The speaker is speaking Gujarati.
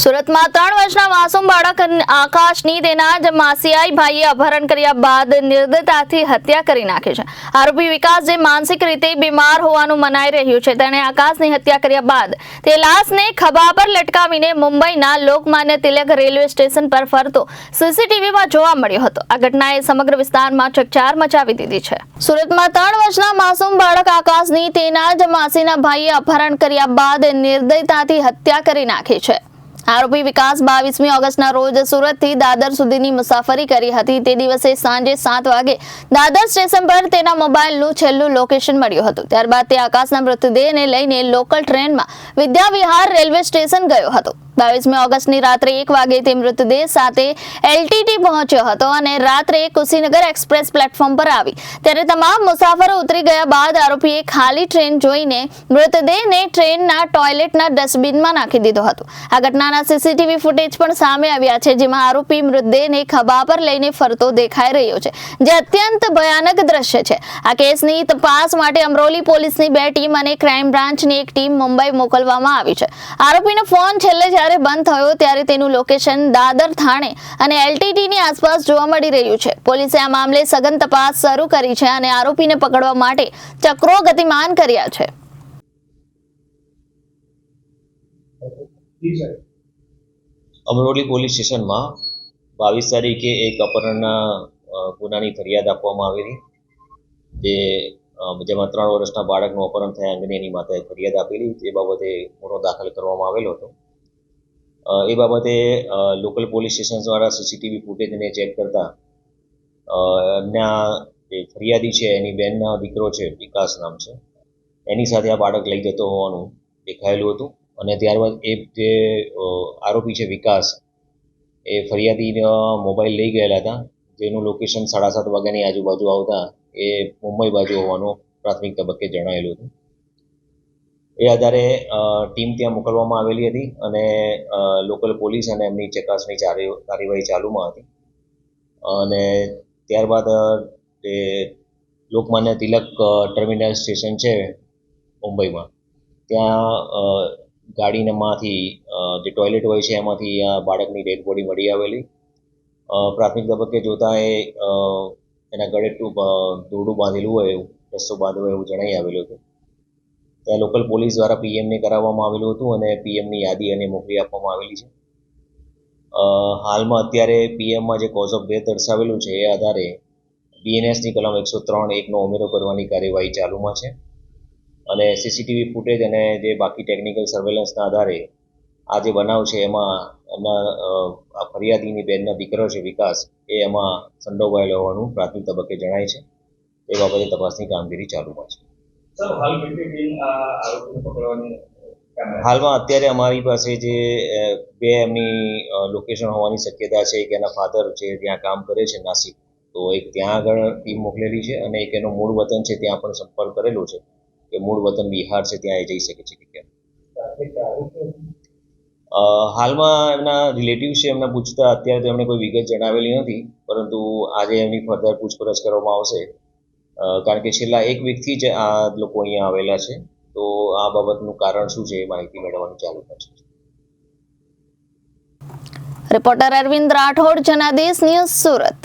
સુરતમાં ત્રણ વર્ષના માસૂમ બાળક આકાશની તેના જ માસિયાઈ ભાઈએ અપહરણ કર્યા બાદ નિર્દયતાથી હત્યા કરી નાખી છે. આરોપી વિકાસ જે માનસિક રીતે બીમાર હોવાનું મનાઈ રહ્યું છે, તેણે આકાશની હત્યા કર્યા બાદ તે લાશને ખભા પર લટકાવીને મુંબઈના લોકમાન્ય તિલક રેલવે સ્ટેશન પર ફરતો સીસીટીવીમાં જોવા મળ્યો હતો. આ ઘટનાએ સમગ્ર વિસ્તારમાં ચકચાર મચાવી દીધી છે. સુરતમાં ત્રણ વર્ષના માસૂમ બાળક આકાશની તેના જ માસીના ભાઈએ અપહરણ કર્યા બાદ નિર્દયતાથી હત્યા કરી નાખી છે. આરોપી વિકાસ બાવીસમી ઓગસ્ટના રોજ સુરતથી દાદર સુધીની મુસાફરી કરી હતી. તે દિવસે સાંજે સાત વાગે દાદર સ્ટેશન પર તેના મોબાઈલનું છેલ્લું લોકેશન મળ્યું હતું. ત્યારબાદ તે આકાશના મૃતદેહને લઈને લોકલ ટ્રેનમાં વિદ્યાવિહાર રેલવે સ્ટેશન ગયો હતો. બાવીસમી ઓગસ્ટની રાત્રે એક વાગે તે મૃતદેહ સાથે એલટીટી પહોંચ્યો હતો અને રાત્રે કુશીનગર એક્સપ્રેસ પ્લેટફોર્મ પર આવી. ત્યારે તમામ મુસાફરો ઉતરી ગયા બાદ આરોપીએ ખાલી ટ્રેન જોઈને મૃતદેહને ટ્રેનના ટોયલેટના ડસ્ટબિનમાં નાખી દીધો હતો. આ ઘટનાના સીસીટીવી ફૂટેજ પણ સામે આવ્યા છે, જેમાં આરોપી મૃતદેહને ખભા પર લઈને ફરતો દેખાઈ રહ્યો છે, જે અત્યંત ભયાનક દ્રશ્ય છે. આ કેસની તપાસ માટે અમરોલી પોલીસની બે ટીમ અને ક્રાઇમ બ્રાન્ચની એક ટીમ મુંબઈ મોકલવામાં આવી છે. આરોપીનો ફોન છેલ્લે જ્યારે બંધ થયો ત્યારે તેનું લોકેશન દાદર થાણે અને એલટીટીની આસપાસ જોવા મળી રહ્યું છે. પોલીસે આ મામલે સઘન તપાસ શરૂ કરી છે અને આરોપીને પકડવા માટે ચક્રો ગતિમાન કર્યા છે. અમરોલી પોલીસ સ્ટેશનમાં બાવીસ તારીખે એક અપહરણના ગુનાની ફરિયાદ આપવામાં આવેલી. જે જેમાં ત્રણ વર્ષના બાળકનું અપહરણ થયા અંગેની એની માતાએ ફરિયાદ આપેલી. તે બાબતે ગુનો દાખલ કરવામાં આવેલો હતો. એ બાબતે લોકલ પોલીસ સ્ટેશન દ્વારા સીસીટીવી ફૂટેજને ચેક કરતા એમના જે ફરિયાદી છે, એની બેનના દીકરો છે, વિકાસ નામ છે, એની સાથે આ બાળક લઈ જતો હોવાનું દેખાયેલું હતું. અને ત્યારબાદ એ જે આરોપી છે, વિકાસ, એ ફરિયાદીના મોબાઈલ લઈ ગયેલા હતા. જેનું લોકેશન સાડા સાત વાગ્યાની આજુબાજુ આવતા, એ મુંબઈ બાજુ હોવાનું પ્રાથમિક તબક્કે જણાયેલું હતું. એ આધારે ટીમ ત્યાં મોકલવામાં આવેલી હતી અને લોકલ પોલીસ અને એમની ચકાસણી કાર્યવાહી ચાલુમાં હતી. અને ત્યારબાદ એ લોકમાન્ય તિલક ટર્મિનલ સ્ટેશન છે મુંબઈમાં. ત્યાં ગાડીનેમાંથી જે ટોયલેટ હોય છે એમાંથી આ બાળકની ડેડ બોડી મળી આવેલી. પ્રાથમિક તબક્કે જોતાં એ એના ગળે દોરડું બાંધેલું હોય એવું રસ્તો બાંધ્યો એવું જણાઈ આવેલું હતું. ત્યાં લોકલ પોલીસ દ્વારા પીએમને કરાવવામાં આવેલું હતું અને પીએમની યાદી અને મોકલી આપવામાં આવેલી છે. હાલમાં અત્યારે પીએમમાં જે કોઝ ઓફ ડેથ દર્શાવેલું છે એ આધારે બીએનએસની કલમ એકસો ત્રણ એકનો ઉમેરો કરવાની કાર્યવાહી ચાલુમાં છે. અને સીસીટીવી ફૂટેજ અને જે બાકી ટેકનિકલ સર્વેલન્સના આધારે આ જે બનાવ છે એમાં એમના આ ફરિયાદીની બેનનો દીકરો છે વિકાસ એ એમાં સંડોવાયેલો હોવાનું પ્રાથમિક તબક્કે જણાય છે. એ બાબતે તપાસની કામગીરી ચાલુમાં છે. હાલમાં અત્યારે અમારી પાસે જે બે એમની લોકેશન હોવાની શક્યતા છે, એક એના ફાધર છે, ત્યાં કામ કરે છે, નાસિક. તો એક ત્યાં આગળ ટીમ મોકલેલી છે અને એક એનો મૂળ વતન છે, ત્યાં પણ સંપર્ક કરેલો છે. કે મૂળ વતન બિહાર છે, ત્યાં એ જઈ શકે છે કે કેમ. હાલમાં એમના રિલેટિવ છે, એમને પૂછતા અત્યારે તો એમણે કોઈ વિગત જણાવેલી નથી, પરંતુ આજે એમની ફર્ધર પૂછપરછ કરવામાં આવશે. કારણ કે છેલ્લા એક વીકથી જ આ લોકો અહીંયા આવેલા છે. તો આ બાબતનું કારણ શું છે એ માહિતી મેળવવાનું ચાલુ કરશે રિપોર્ટર અરવિંદ રાઠોડ, જનાદેશ ન્યૂઝ સુરત.